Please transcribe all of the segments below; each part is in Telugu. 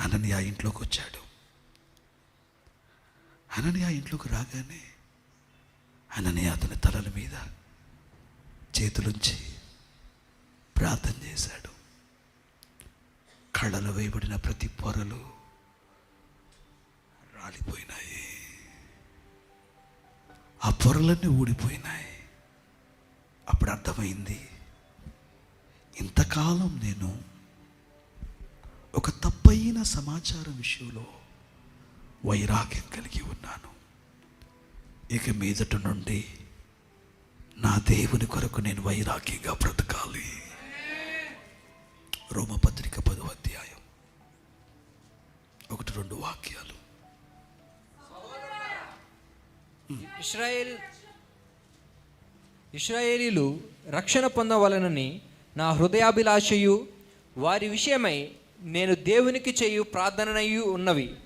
అనని ఆ ఇంట్లోకి వచ్చాడు. అనని ఆ ఇంట్లోకి రాగానే అనని అతని తలల మీద చేతులుంచి ప్రార్థన చేశాడు. కళ్ళలో వేయబడిన ప్రతి పొరలు రాలిపోయినాయి. ఆ పొరలన్నీ ఊడిపోయినాయి. అప్పుడు అర్థమైంది ఇంతకాలం నేను ఒక తప్పైన సమాచారం విషయంలో వైరాగ్యం కలిగి ఉన్నాను. ఇక మీదట నుండి నా దేవుని కొరకు నేను వైరాగ్యంగా బ్రతకాలి. రోమపత్రిక పదో అధ్యాయం ఒకటి రెండు వాక్యాలు. ఇస్రాయేల్ ఇస్రాయేలీలు రక్షణ పొందవలనని నా హృదయాభిలాషయు వారి విషయమై నేను దేవునికి చేయు ప్రార్థనయు ఉన్నవి.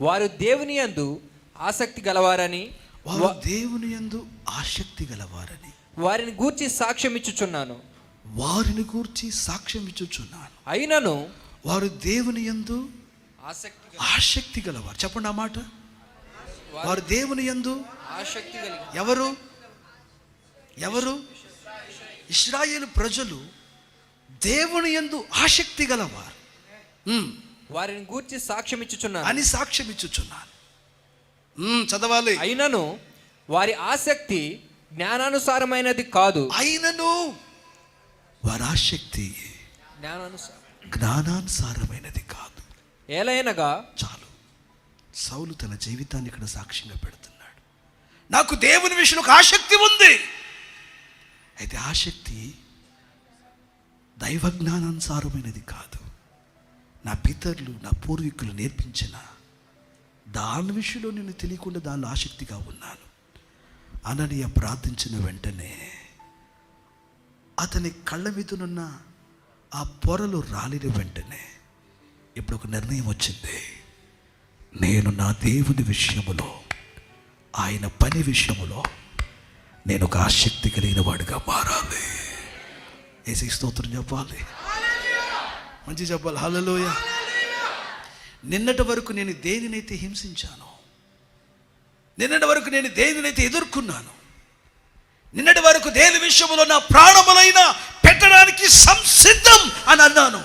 వారు దేవుని యందు ఆసక్తి గలవారని వారు దేవుని యందు ఆసక్తి గలవారని. వారిని గూర్చి సాక్ష్యం ఇచ్చుచున్నాను. వారిని గూర్చి సాక్ష్యం ఇచ్చుచున్నాను. అయినను వారు దేవుని యందు ఆసక్తి ఆసక్తి గలవారు. చెప్పండి ఆ మాట. వారు దేవుని యందు ఆసక్తి ఎవరు? ఎవరు? ఇస్రాయేల్ ప్రజలు దేవుని యందు ఆసక్తి గలవారు. వారిని గూర్చి సాక్ష్యం ఇచ్చుచున్నాను అని సాక్ష్యం ఇచ్చుచున్నాను ఉమ్, చదవాలి. అయినను వారి ఆసక్తి జ్ఞానానుసారమైనది కాదు. అయినను వారి ఆసక్తి జ్ఞానానుసారం. జ్ఞానానుసారమైనది కాదు. ఏలైనగా చాలు. సౌలు తన జీవితాన్ని ఇక్కడ సాక్ష్యంగా పెడుతున్నాడు. నాకు దేవుని విషయంలో ఒక ఆసక్తి ఉంది. అయితే ఆసక్తి దైవ జ్ఞానానుసారమైనది కాదు. నా పితరులు నా పూర్వీకులు నేర్పించిన దాని విషయంలో నేను తెలియకుండా దానిలో ఆసక్తిగా ఉన్నాను. అననీయ ప్రార్థించిన వెంటనే అతని కళ్ళ మీదనున్న ఆ పొరలు రాలిన వెంటనే ఇప్పుడు ఒక నిర్ణయం వచ్చింది. నేను నా దేవుని విషయములో ఆయన పని విషయములో నేను ఒక ఆసక్తి కలిగిన వాడిగా మారాలి. ఏసీ స్తోత్రం చెప్పాలి. మంచి చెప్పాలి. హలలోయ నిన్నటి వరకు నేను దేనినైతే హింసించాను నిన్నటి వరకు నేను దేనినైతే ఎదుర్కొన్నాను నిన్నటి వరకు దేని విషయంలో నా ప్రాణములైనా పెట్టడానికి సంసిద్ధం అని అన్నాను.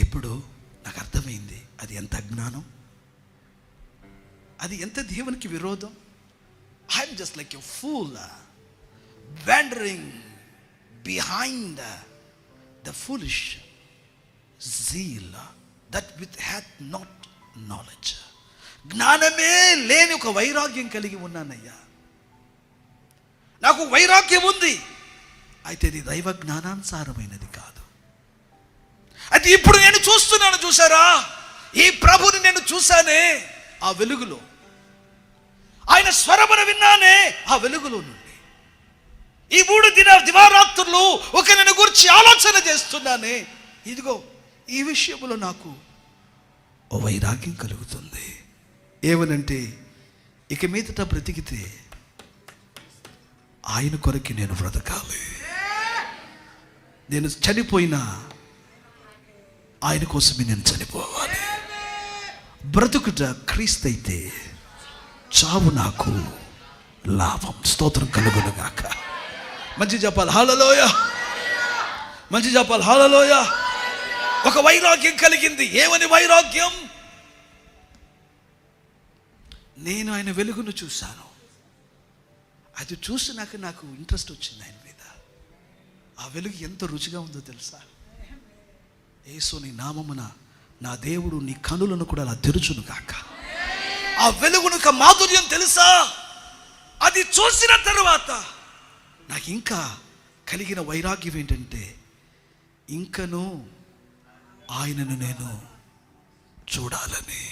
ఇప్పుడు నాకు అర్థమైంది అది ఎంత అజ్ఞానం? అది ఎంత దేవునికి విరోధం? I'm just like a fool wandering behind the the foolish zeal that with hath not knowledge జ్ఞానమే లేని ఒక వైరాగ్యం కలిగి ఉన్నానయ్యా. నాకు వైరాగ్యం ఉంది. అయితే ఇది దైవ జ్ఞానానుసారమైనది కాదు. అయితే ఇప్పుడు నేను చూస్తున్నాను చూసారా ఈ ప్రభుని నేను చూశానే ఆ వెలుగులో. ఆయన స్వరమును విన్నానే ఆ వెలుగులో నుండి. ఈ మూడు దిన దివారాత్రులు ఒక నేను గురించి ఆలోచన చేస్తున్నానే. ఇదిగో ఈ విషయంలో నాకు ఓ వైరాగ్యం కలుగుతుంది. ఏమనంటే ఇక మీదట బ్రతికితే ఆయన కొరకి నేను బ్రతకాలి. నేను చనిపోయినా ఆయన కోసమే నేను చనిపోవాలి. బ్రతుకుట క్రీస్తైతే చావు నాకు లాభం. స్తోత్రం కలుగునుగాక మంచి చెప్పాలి. హలోయ మంచి చెప్పాలి. హాలలోయ ఒక వైరాగ్యం కలిగింది. ఏమని వైరాగ్యం? నేను ఆయన వెలుగును చూశాను. అది చూసినాక నాకు ఇంట్రెస్ట్ వచ్చింది ఆయన మీద. ఆ వెలుగు ఎంత రుచిగా ఉందో తెలుసా? ఏసు నీ నామమున నా దేవుడు నీ కనులను కూడా అలా తెరుచును కాక ఆ వెలుగును మాధుర్యం తెలుసా? అది చూసిన తర్వాత నాకు ఇంకా కలిగిన వైరాగ్యం ఏంటంటే ఇంకను ఆయనను నేను చూడాలని.